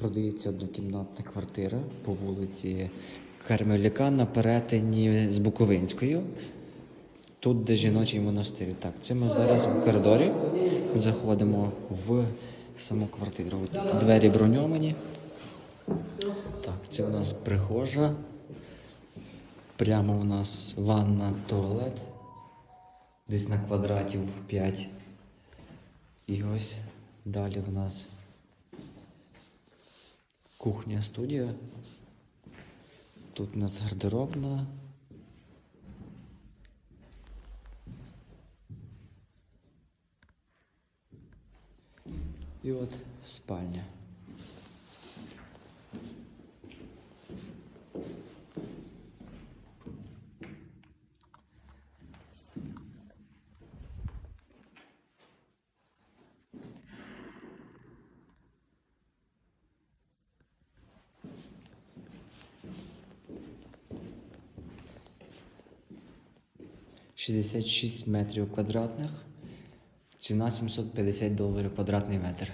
Продається однокімнатна квартира по вулиці Кармелюка на перетині з Буковинською. Тут, де жіночий монастир. Так, це ми зараз в коридорі заходимо в саму квартиру. Двері броньовані. Так, це у нас прихожа. Прямо у нас ванна, туалет. Десь на квадратів 5. І ось далі в нас кухня студія. Тут у нас гардеробна. І от спальня. Шістдесят шість метрів квадратних. Ціна 750 доларів квадратний метр.